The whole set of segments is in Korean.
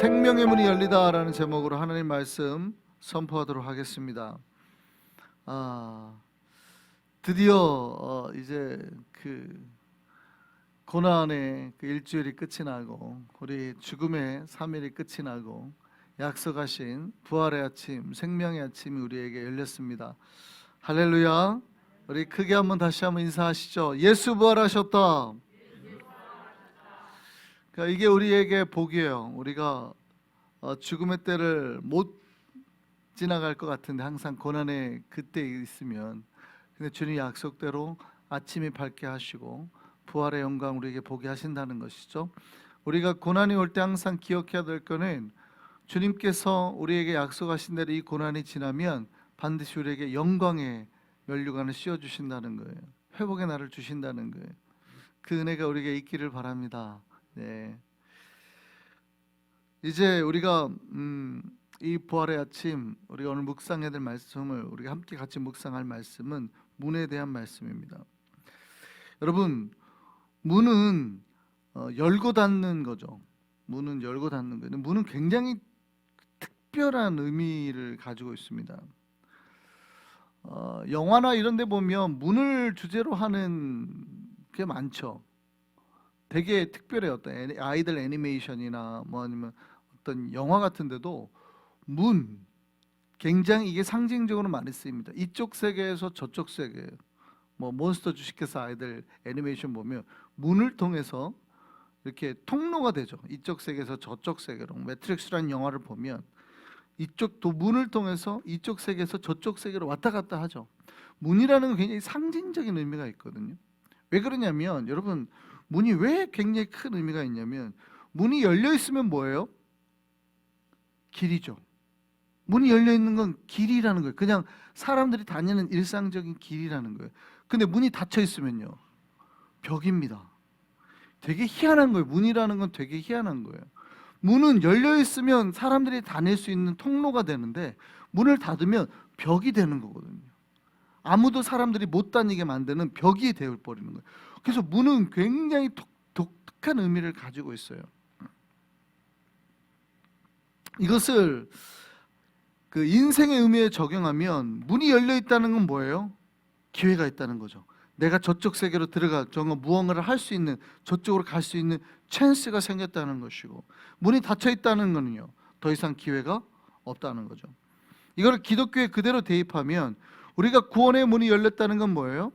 생명의 문이 열리다라는 제목으로 하나님 말씀 선포하도록 하겠습니다. 아, 드디어 어, 이제 그 고난의 그 일주일이 끝이 나고 우리 죽음의 3일이 끝이 나고 약속하신 부활의 아침, 생명의 아침이 우리에게 열렸습니다. 할렐루야. 우리 크게 한번 다시 한번 인사하시죠. 예수 부활하셨다. 그러니까 이게 우리에게 복이에요. 우리가 어, 죽음의 때를 못 지나갈 것 같은데 항상 고난의 그때 있으면 근데 주님 약속대로 아침이 밝게 하시고 부활의 영광 우리에게 보게 하신다는 것이죠. 우리가 고난이 올 때 항상 기억해야 될 거는 주님께서 우리에게 약속하신 대로 이 고난이 지나면 반드시 우리에게 영광의 면류관을 씌워 주신다는 거예요. 회복의 날을 주신다는 거예요. 그 은혜가 우리에게 있기를 바랍니다. 네. 이제 우리가 음, 이 부활의 아침 우리가 오늘 묵상해야 될 말씀을 우리가 함께 같이 묵상할 말씀은 문에 대한 말씀입니다. 여러분 문은 어, 열고 닫는 거죠. 문은 열고 닫는 거예요. 문은 굉장히 특별한 의미를 가지고 있습니다. 어, 영화나 이런 데 보면 문을 주제로 하는 게 많죠. 되게 특별해요. 어떤 애니- 아이들 애니메이션이나 뭐 아니면 어떤 영화 같은데도 문 굉장히 이게 상징적으로 많이 쓰입니다. 이쪽 세계에서 저쪽 세계 뭐 몬스터 주식회사 아이들 애니메이션 보면 문을 통해서 이렇게 통로가 되죠. 이쪽 세계에서 저쪽 세계로 매트릭스라는 영화를 보면 이쪽 도 문을 통해서 이쪽 세계에서 저쪽 세계로 왔다 갔다 하죠. 문이라는 건 굉장히 상징적인 의미가 있거든요. 왜 그러냐면 여러분 문이 왜 굉장히 큰 의미가 있냐면 문이 열려 있으면 뭐예요? 길이죠. 문이 열려 있는 건 길이라는 거예요. 그냥 사람들이 다니는 일상적인 길이라는 거예요. 근데 문이 닫혀 있으면요. 벽입니다. 되게 희한한 거예요. 문이라는 건 되게 희한한 거예요. 문은 열려 있으면 사람들이 다닐 수 있는 통로가 되는데 문을 닫으면 벽이 되는 거거든요. 아무도 사람들이 못 다니게 만드는 벽이 되어 버리는 거예요. 그래서 문은 굉장히 독, 독특한 의미를 가지고 있어요. 이것을 그 인생의 의미에 적용하면 문이 열려 있다는 건 뭐예요? 기회가 있다는 거죠. 내가 저쪽 세계로 들어가 정말 무언가를 할 수 있는 저쪽으로 갈 수 있는 찬스가 생겼다는 것이고 문이 닫혀 있다는 거는요. 더 이상 기회가 없다는 거죠. 이거를 기독교에 그대로 대입하면 우리가 구원의 문이 열렸다는 건 뭐예요?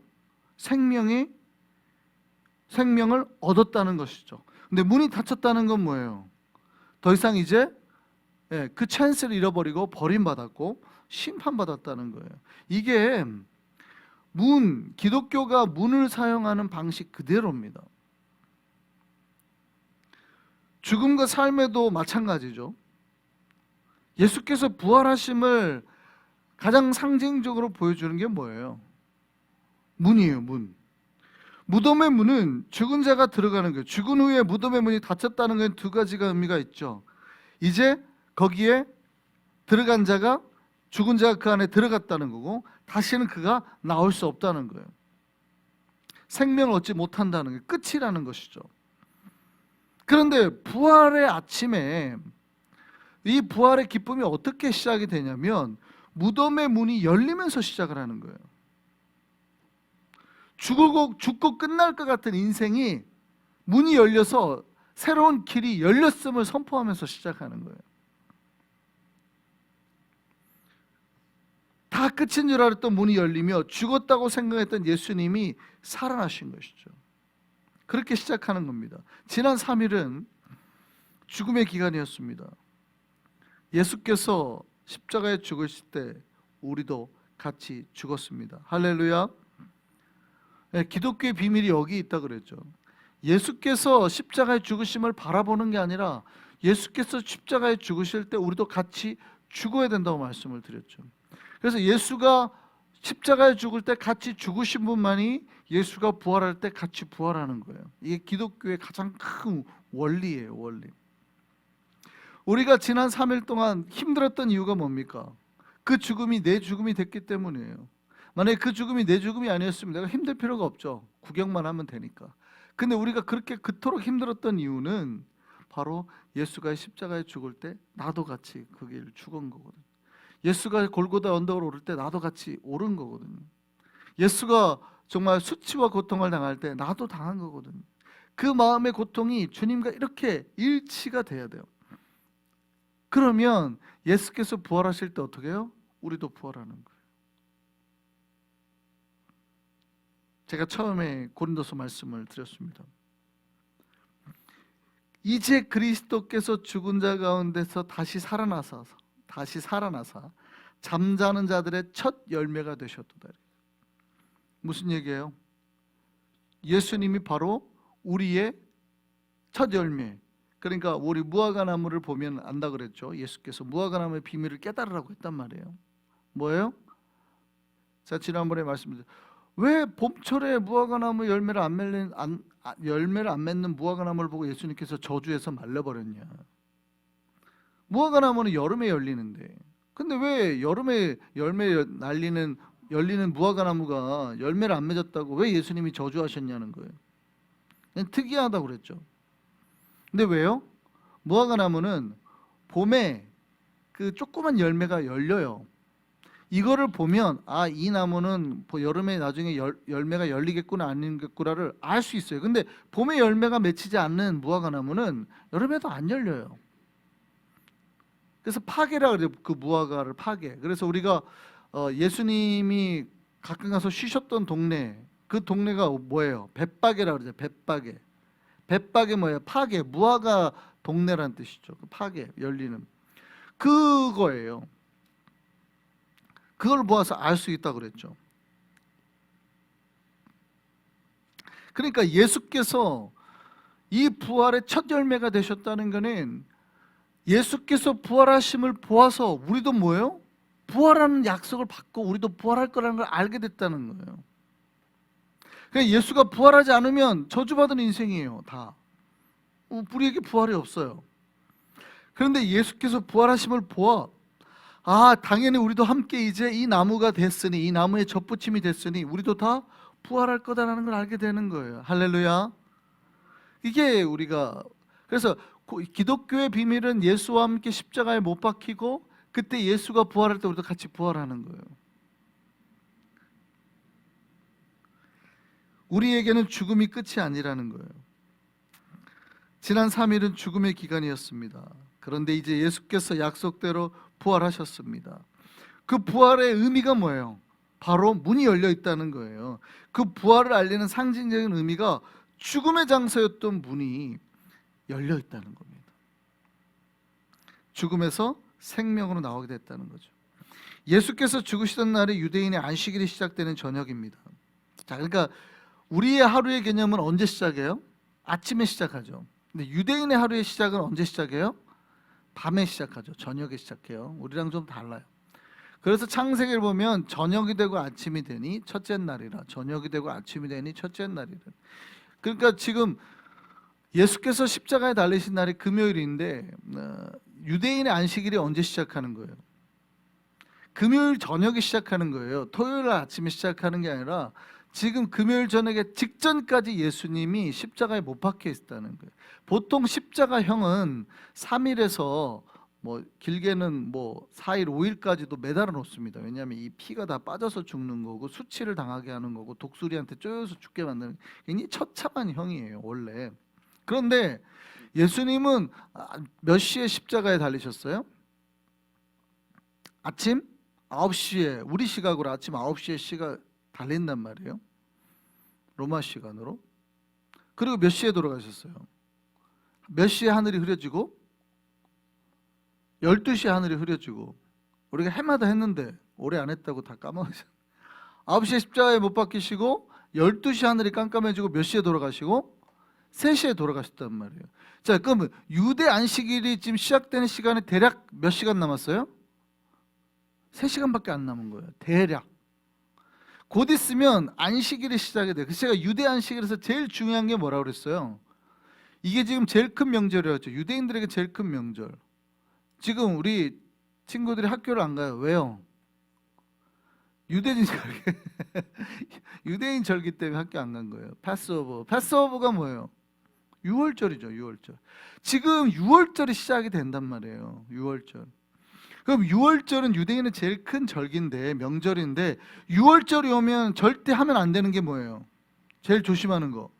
생명이 생명을 얻었다는 것이죠. 근데 문이 닫혔다는 건 뭐예요? 더 이상 이제 예, 그 찬스를 잃어버리고 버림받았고 심판받았다는 거예요. 이게 문 기독교가 문을 사용하는 방식 그대로입니다. 죽음과 삶에도 마찬가지죠. 예수께서 부활하심을 가장 상징적으로 보여주는 게 뭐예요? 문이에요, 문. 무덤의 문은 죽은 자가 들어가는 거예요. 죽은 후에 무덤의 문이 닫혔다는 건 두 가지가 의미가 있죠. 이제 거기에 들어간 자가 죽은 자가 그 안에 들어갔다는 거고 다시는 그가 나올 수 없다는 거예요. 생명을 얻지 못한다는 게 끝이라는 것이죠. 그런데 부활의 아침에 이 부활의 기쁨이 어떻게 시작이 되냐면 무덤의 문이 열리면서 시작을 하는 거예요. 죽고 죽고 끝날 것 같은 인생이 문이 열려서 새로운 길이 열렸음을 선포하면서 시작하는 거예요. 다 끝인 줄 알았던 문이 열리며 죽었다고 생각했던 예수님이 살아나신 것이죠. 그렇게 시작하는 겁니다. 지난 3일은 죽음의 기간이었습니다. 예수께서 십자가에 죽으실 때 우리도 같이 죽었습니다. 할렐루야. 네, 기독교의 비밀이 여기 있다 그랬죠. 예수께서 십자가에 죽으심을 바라보는 게 아니라 예수께서 십자가에 죽으실 때 우리도 같이 죽어야 된다고 말씀을 드렸죠. 그래서 예수가 십자가에 죽을 때 같이 죽으신 분만이 예수가 부활할 때 같이 부활하는 거예요. 이게 기독교의 가장 큰 원리예요, 원리. 우리가 지난 3일 동안 힘들었던 이유가 뭡니까? 그 죽음이 내 죽음이 됐기 때문이에요. 만약에 그 죽음이 내 죽음이 아니었으면 내가 힘들 필요가 없죠. 구경만 하면 되니까. 근데 우리가 그렇게 그토록 힘들었던 이유는 바로 예수가 십자가에 죽을 때 나도 같이 그길 죽은 거거든. 예수가 골고다 언덕을 오를 때 나도 같이 오른 거거든요. 예수가 정말 수치와 고통을 당할 때 나도 당한 거거든요. 그 마음의 고통이 주님과 이렇게 일치가 돼야 돼요. 그러면 예수께서 부활하실 때 어떻게 해요? 우리도 부활하는 거예요. 제가 처음에 고린도서 말씀을 드렸습니다. 이제 그리스도께서 죽은 자 가운데서 다시 살아나서 다시 살아나사 잠자는 자들의 첫 열매가 되셨도다. 무슨 얘기예요? 예수님이 바로 우리의 첫 열매. 그러니까 우리 무화과 나무를 보면 안다 그랬죠. 예수께서 무화과 나무의 비밀을 깨달으라고 했단 말이에요. 뭐예요? 자 지난번에 말씀드렸. 왜 봄철에 무화과 나무 열매를 안 맺는 안, 아, 열매를 안 맺는 무화과 나무를 보고 예수님께서 저주해서 말려버렸냐? 무화과 나무는 여름에 열리는데, 근데 왜 여름에 열매 날리는 열리는 무화과 나무가 열매를 안 맺었다고 왜 예수님이 저주하셨냐는 거예요. 특이하다고 그랬죠. 근데 왜요? 무화과 나무는 봄에 그 조그만 열매가 열려요. 이거를 보면 아 이 나무는 뭐 여름에 나중에 열, 열매가 열리겠구나 아니겠구나를 알 수 있어요. 근데 봄에 열매가 맺히지 않는 무화과 나무는 여름에도 안 열려요. 그래서 파괴라 그래요. 그 무화과를 파괴. 그래서 우리가 어, 예수님이 가끔 가서 쉬셨던 동네 그 동네가 뭐예요? 벳바게라 그러죠. 벳바게. 벳바게 뭐예요? 파괴. 무화과 동네란 뜻이죠. 그 파괴 열리는 그거예요. 그걸 보아서 알 수 있다 그랬죠. 그러니까 예수께서 이 부활의 첫 열매가 되셨다는 것은 예수께서 부활하심을 보아서 우리도 뭐예요? 부활하는 약속을 받고 우리도 부활할 거라는 걸 알게 됐다는 거예요. 그러니까 예수가 부활하지 않으면 저주받은 인생이에요, 다. 어, 우리에게 부활이 없어요. 그런데 예수께서 부활하심을 보아 아, 당연히 우리도 함께 이제 이 나무가 됐으니 이 나무의 접붙임이 됐으니 우리도 다 부활할 거다라는 걸 알게 되는 거예요. 할렐루야. 이게 우리가 그래서 기독교의 비밀은 예수와 함께 십자가에 못 박히고 그때 예수가 부활할 때 우리도 같이 부활하는 거예요. 우리에게는 죽음이 끝이 아니라는 거예요. 지난 3일은 죽음의 기간이었습니다. 그런데 이제 예수께서 약속대로 부활하셨습니다. 그 부활의 의미가 뭐예요? 바로 문이 열려 있다는 거예요. 그 부활을 알리는 상징적인 의미가 죽음의 장소였던 문이 열려 있다는 겁니다. 죽음에서 생명으로 나오게 됐다는 거죠. 예수께서 죽으시던 날이 유대인의 안식일이 시작되는 저녁입니다. 자, 그러니까 우리의 하루의 개념은 언제 시작해요? 아침에 시작하죠. 근데 유대인의 하루의 시작은 언제 시작해요? 밤에 시작하죠. 저녁에 시작해요. 우리랑 좀 달라요. 그래서 창세기를 보면 저녁이 되고 아침이 되니 첫째 날이라 저녁이 되고 아침이 되니 첫째 날이라. 그러니까 지금 예수께서 십자가에 달리신 날이 금요일인데 어, 유대인의 안식일이 언제 시작하는 거예요? 금요일 저녁에 시작하는 거예요. 토요일 아침에 시작하는 게 아니라 지금 금요일 저녁에 직전까지 예수님이 십자가에 못 박혀 있었다는 거예요. 보통 십자가형은 3일에서 뭐 길게는 뭐 4일, 5일까지도 매달아 놓습니다. 왜냐하면 이 피가 다 빠져서 죽는 거고 수치를 당하게 하는 거고 독수리한테 쪼여서 죽게 만드는 굉장히 처참한 형이에요, 원래. 그런데 예수님은 몇 시에 십자가에 달리셨어요? 아침 9시에 우리 시각으로 아침 9시에 시가 달린단 말이에요. 로마 시간으로. 그리고 몇 시에 돌아가셨어요? 몇 시에 하늘이 흐려지고 12시에 하늘이 흐려지고 우리가 해마다 했는데 올해 안 했다고 다 까먹으셨 9시에 십자가에 못 박히시고 12시 하늘이 깜깜해지고 몇 시에 돌아가시고 3시에 돌아가셨단 말이에요. 자, 그럼 유대 안식일이 지금 시작되는 시간에 대략 몇 시간 남았어요? 3시간밖에 안 남은 거예요. 대략. 곧 있으면 안식일이 시작이 돼요. 그래서 제가 유대 안식일에서 제일 중요한 게 뭐라고 그랬어요? 이게 지금 제일 큰 명절이었죠. 유대인들에게 제일 큰 명절. 지금 우리 친구들이 학교를 안 가요. 왜요? 유대인 절기 유대인 절기 때문에 학교 안 간 거예요. 패스오버. 패스오버가 뭐예요? 6월절이죠. 6월절. 지금 6월절이 시작이 된단 말이에요. 6월절. 그럼 6월절은 유대인의 제일 큰 절기인데 명절인데 6월절이 오면 절대 하면 안 되는 게 뭐예요? 제일 조심하는 거.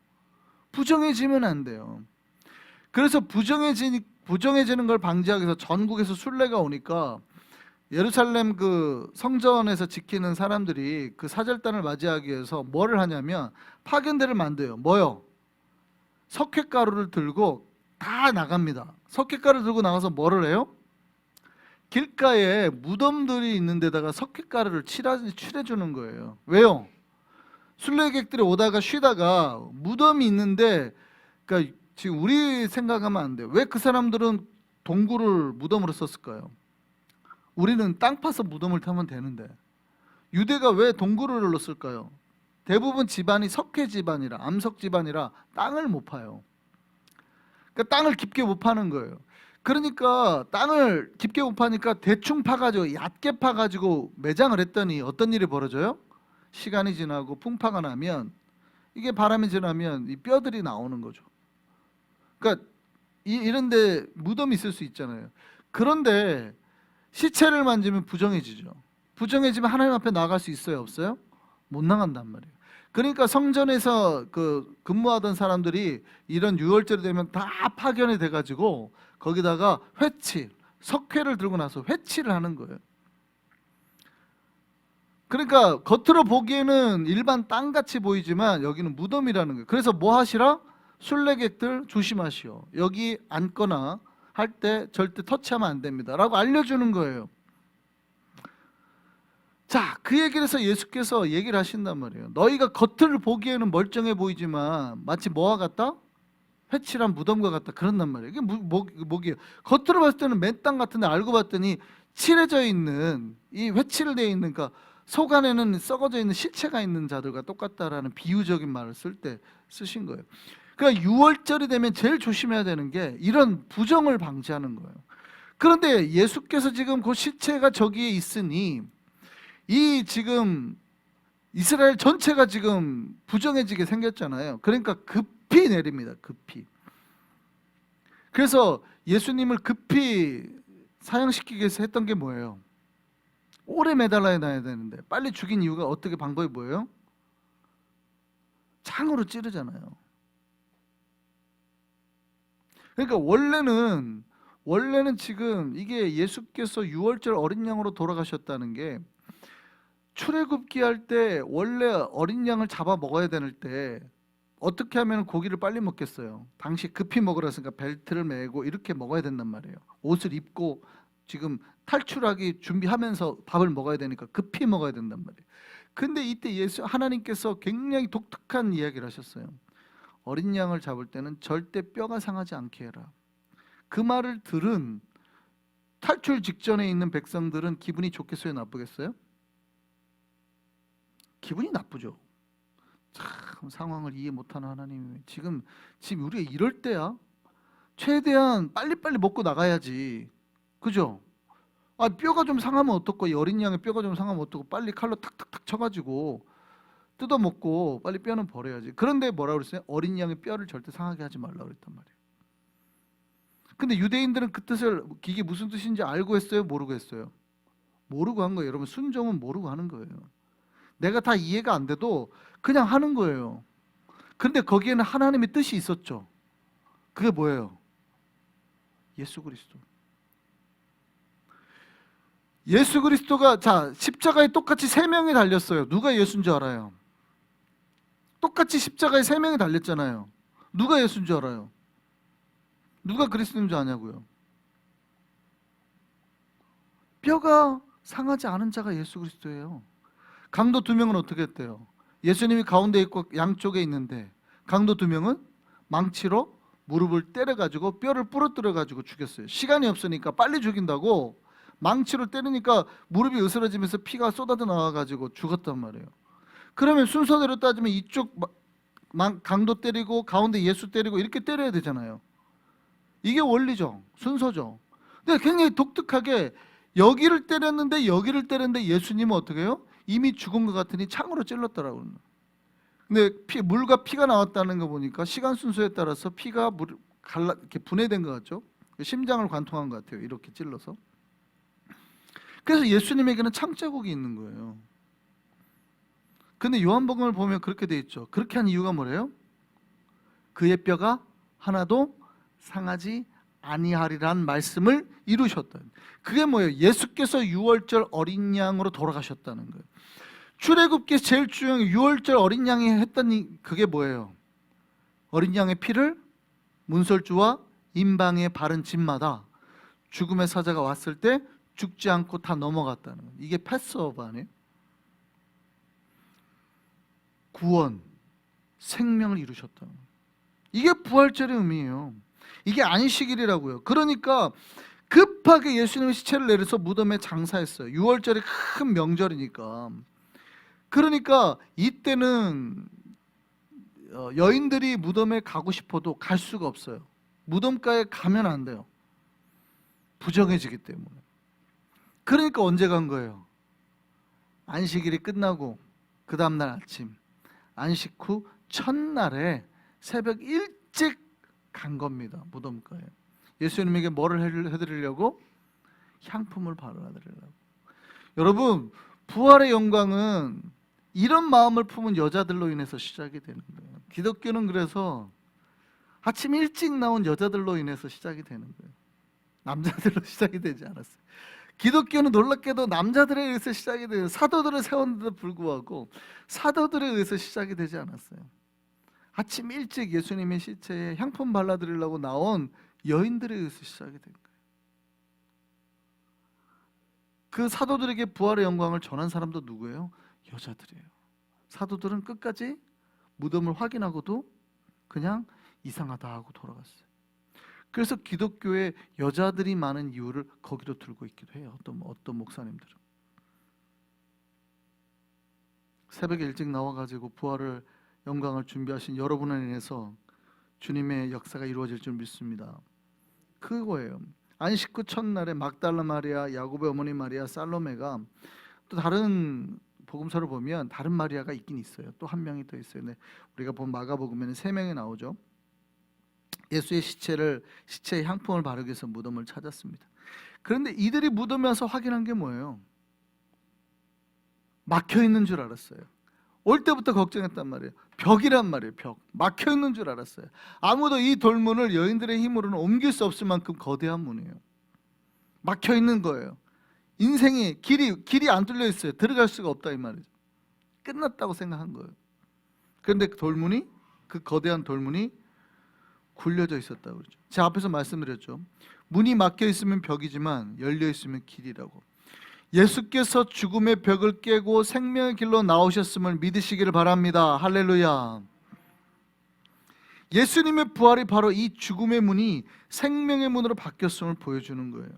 부정해지면 안 돼요. 그래서 부정해지니 부정해지는 걸 방지하기 위해서 전국에서 순례가 오니까 예루살렘 그 성전에서 지키는 사람들이 그 사절단을 맞이하기 위해서 뭐를 하냐면 파견대를 만들어요. 뭐요? 석회가루를 들고 다 나갑니다. 석회가루 들고 나가서 뭐를 해요? 길가에 무덤들이 있는 데다가 석회가루를 칠하, 칠해주는 거예요. 왜요? 순례객들이 오다가 쉬다가 무덤이 있는데 그러니까 지금 우리 생각하면 안 돼요. 왜 그 사람들은 동굴을 무덤으로 썼을까요? 우리는 땅 파서 무덤을 타면 되는데 유대가 왜 동굴을 눌렀을까요? 대부분 집안이 석회 집안이라 암석 집안이라 땅을 못 파요. 그러니까 땅을 깊게 못 파는 거예요. 그러니까 땅을 깊게 못 파니까 대충 파가지고 얕게 파가지고 매장을 했더니 어떤 일이 벌어져요? 시간이 지나고 풍파가 나면 이게 바람이 지나면 이 뼈들이 나오는 거죠. 그러니까 이, 이런데 무덤이 있을 수 있잖아요. 그런데 시체를 만지면 부정해지죠. 부정해지면 하나님 앞에 나갈 수 있어요, 없어요? 못 나간단 말이에요. 그러니까 성전에서 그 근무하던 사람들이 이런 유월절이 되면 다 파견이 돼가지고 거기다가 회칠, 석회를 들고 나서 회칠을 하는 거예요. 그러니까 겉으로 보기에는 일반 땅 같이 보이지만 여기는 무덤이라는 거예요. 그래서 뭐 하시라? 순례객들 조심하시오. 여기 앉거나 할 때 절대 터치하면 안 됩니다라고 알려주는 거예요. 자, 그 얘기를 해서 예수께서 얘기를 하신단 말이에요. 너희가 겉을 보기에는 멀쩡해 보이지만 마치 뭐와 같다? 회칠한 무덤과 같다. 그런단 말이에요. 이게 뭐, 뭐, 뭐게요? 겉으로 봤을 때는 맨땅 같은데 알고 봤더니 칠해져 있는 이 회칠되어 있는 그러니까 속 안에는 썩어져 있는 실체가 있는 자들과 똑같다라는 비유적인 말을 쓸 때 쓰신 거예요. 그러니까 6월절이 되면 제일 조심해야 되는 게 이런 부정을 방지하는 거예요. 그런데 예수께서 지금 그 시체가 저기에 있으니 이 지금 이스라엘 전체가 지금 부정해지게 생겼잖아요. 그러니까 급 히 내립니다. 급히. 그래서 예수님을 급히 사형시키기 위해서 했던 게 뭐예요? 오래 매달아야 놔야 되는데 빨리 죽인 이유가 어떻게 방법이 뭐예요? 창으로 찌르잖아요. 그러니까 원래는 원래는 지금 이게 예수께서 유월절 어린 양으로 돌아가셨다는 게 출애굽기 할 때 원래 어린 양을 잡아 먹어야 되는 때 어떻게 하면 고기를 빨리 먹겠어요? 당시 급히 먹으라니까 벨트를 매고 이렇게 먹어야 된단 말이에요. 옷을 입고 지금 탈출하기 준비하면서 밥을 먹어야 되니까 급히 먹어야 된단 말이에요. 근데 이때 예수 하나님께서 굉장히 독특한 이야기를 하셨어요. 어린 양을 잡을 때는 절대 뼈가 상하지 않게 해라. 그 말을 들은 탈출 직전에 있는 백성들은 기분이 좋겠어요, 나쁘겠어요? 기분이 나쁘죠. 참 상황을 이해 못하는 하나님이 지금 지금 우리가 이럴 때야 최대한 빨리빨리 먹고 나가야지. 그죠? 아 뼈가 좀 상하면 어떻고 이 어린 양의 뼈가 좀 상하면 어떻고 빨리 칼로 탁탁탁 쳐가지고 뜯어 먹고 빨리 뼈는 버려야지. 그런데 뭐라 그랬어요? 어린 양의 뼈를 절대 상하게 하지 말라 그랬단 말이에요. 근데 유대인들은 그 뜻을 이게 무슨 뜻인지 알고 했어요, 모르고 했어요. 모르고 한 거예요. 여러분 순종은 모르고 하는 거예요. 내가 다 이해가 안 돼도 그냥 하는 거예요. 근데 거기에는 하나님의 뜻이 있었죠. 그게 뭐예요? 예수 그리스도. 예수 그리스도가 자 십자가에 똑같이 세 명이 달렸어요. 누가 예수인 줄 알아요? 똑같이 십자가에 세 명이 달렸잖아요. 누가 예수인 줄 알아요? 누가 그리스도인 줄 아냐고요? 뼈가 상하지 않은 자가 예수 그리스도예요. 강도 두 명은 어떻게 했대요? 예수님이 가운데 있고 양쪽에 있는데 강도 두 명은 망치로 무릎을 때려 가지고 뼈를 부러뜨려 가지고 죽였어요. 시간이 없으니까 빨리 죽인다고 망치로 때리니까 무릎이 으스러지면서 피가 쏟아져 나와 가지고 죽었단 말이에요. 그러면 순서대로 따지면 이쪽 강도 때리고 가운데 예수 때리고 이렇게 때려야 되잖아요. 이게 원리죠. 순서죠. 근데 굉장히 독특하게 여기를 때렸는데 여기를 때렸는데 예수님은 어떻게 해요? 이미 죽은 것 같으니 창으로 찔렀더라고요. 근데 피, 물과 피가 나왔다는 거 보니까 시간 순서에 따라서 피가 물, 갈라 이렇게 분해된 것 같죠? 심장을 관통한 것 같아요. 이렇게 찔러서. 그래서 예수님에게는 창자국이 있는 거예요. 근데 요한복음을 보면 그렇게 돼 있죠. 그렇게 한 이유가 뭐래요? 그의 뼈가 하나도 상하지 아니하리란 말씀을 이루셨다. 그게 뭐예요? 예수께서 유월절 어린 양으로 돌아가셨다는 거예요. 출애굽기 제일 중요한 게 유월절 어린 양이 했던 이- 그게 뭐예요? 어린 양의 피를 문설주와 임방에 바른 집마다 죽음의 사자가 왔을 때 죽지 않고 다 넘어갔다는 거예요. 이게 패스오브 아니에요? 구원, 생명을 이루셨다는 거예요. 이게 부활절의 의미예요. 이게 안식일이라고요. 그러니까 급하게 예수님의 시체를 내려서 무덤에 장사했어요. 6월절이 큰 명절이니까. 그러니까 이때는 어, 여인들이 무덤에 가고 싶어도 갈 수가 없어요. 무덤가에 가면 안 돼요. 부정해지기 때문에. 그러니까 언제 간 거예요? 안식일이 끝나고 그 다음 날 아침 안식 후 첫날에 새벽 일찍 간 겁니다. 무덤가에. 예수님에게 뭐를 해- 해드리려고? 향품을 발라드리려고. 여러분 부활의 영광은 이런 마음을 품은 여자들로 인해서 시작이 되는 거예요. 기독교는 그래서 아침 일찍 나온 여자들로 인해서 시작이 되는 거예요. 남자들로 시작이 되지 않았어요. 기독교는 놀랍게도 남자들에 의해서 시작이 돼요. 사도들을 세웠는데도 불구하고 사도들에 의해서 시작이 되지 않았어요. 아침 일찍 예수님의 시체에 향품 발라드리려고 나온 여인들에 의해서 시작이 된 거예요. 그 사도들에게 부활의 영광을 전한 사람도 누구예요? 여자들이에요. 사도들은 끝까지 무덤을 확인하고도 그냥 이상하다 하고 돌아갔어요. 그래서 기독교에 여자들이 많은 이유를 거기도 들고 있기도 해요. 어떤 어떤 목사님들은 새벽에 일찍 나와가지고 부활을 영광을 준비하신 여러분을 인해서 주님의 역사가 이루어질 줄 믿습니다. 그거예요. 안식 후 첫날에 막달라 마리아, 야곱의 어머니 마리아, 살로메가 또 다른 복음서를 보면 다른 마리아가 있긴 있어요. 또 한 명이 더 있어요. 근데 우리가 본 마가복음에는 세 명이 나오죠. 예수의 시체를 시체에 향품을 바르기 위해서 무덤을 찾았습니다. 그런데 이들이 무덤에 와서 확인한 게 뭐예요? 막혀 있는 줄 알았어요. 올 때부터 걱정했단 말이에요. 벽이란 말이에요. 벽. 막혀 있는 줄 알았어요. 아무도 이 돌문을 여인들의 힘으로는 옮길 수 없을 만큼 거대한 문이에요. 막혀 있는 거예요. 인생이 길이 길이 안 뚫려 있어요. 들어갈 수가 없다 이 말이죠. 끝났다고 생각한 거예요. 그런데 그 돌문이 그 거대한 돌문이 굴려져 있었다고 그러죠. 제가 앞에서 말씀드렸죠. 문이 막혀 있으면 벽이지만 열려 있으면 길이라고. 예수께서 죽음의 벽을 깨고 생명의 길로 나오셨음을 믿으시기를 바랍니다. 할렐루야. 예수님의 부활이 바로 이 죽음의 문이 생명의 문으로 바뀌었음을 보여주는 거예요.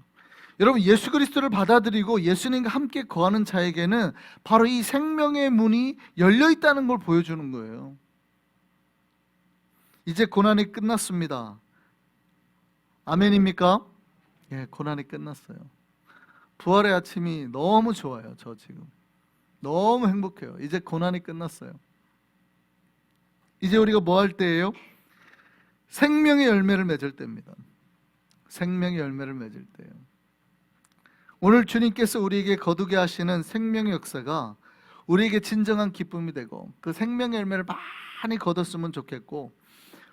여러분 예수 그리스도를 받아들이고 예수님과 함께 거하는 자에게는 바로 이 생명의 문이 열려 있다는 걸 보여주는 거예요. 이제 고난이 끝났습니다. 아멘입니까? 예, 고난이 끝났어요. 부활의 아침이 너무 좋아요. 저 지금 너무 행복해요. 이제 고난이 끝났어요. 이제 우리가 뭐 할 때예요? 생명의 열매를 맺을 때입니다. 생명의 열매를 맺을 때예요. 오늘 주님께서 우리에게 거두게 하시는 생명의 역사가 우리에게 진정한 기쁨이 되고 그 생명의 열매를 많이 거뒀으면 좋겠고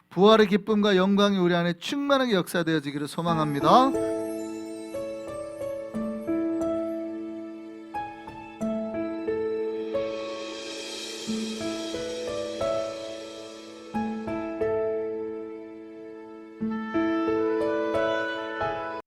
부활의 기쁨과 영광이 우리 안에 충만하게 역사되어지기를 소망합니다.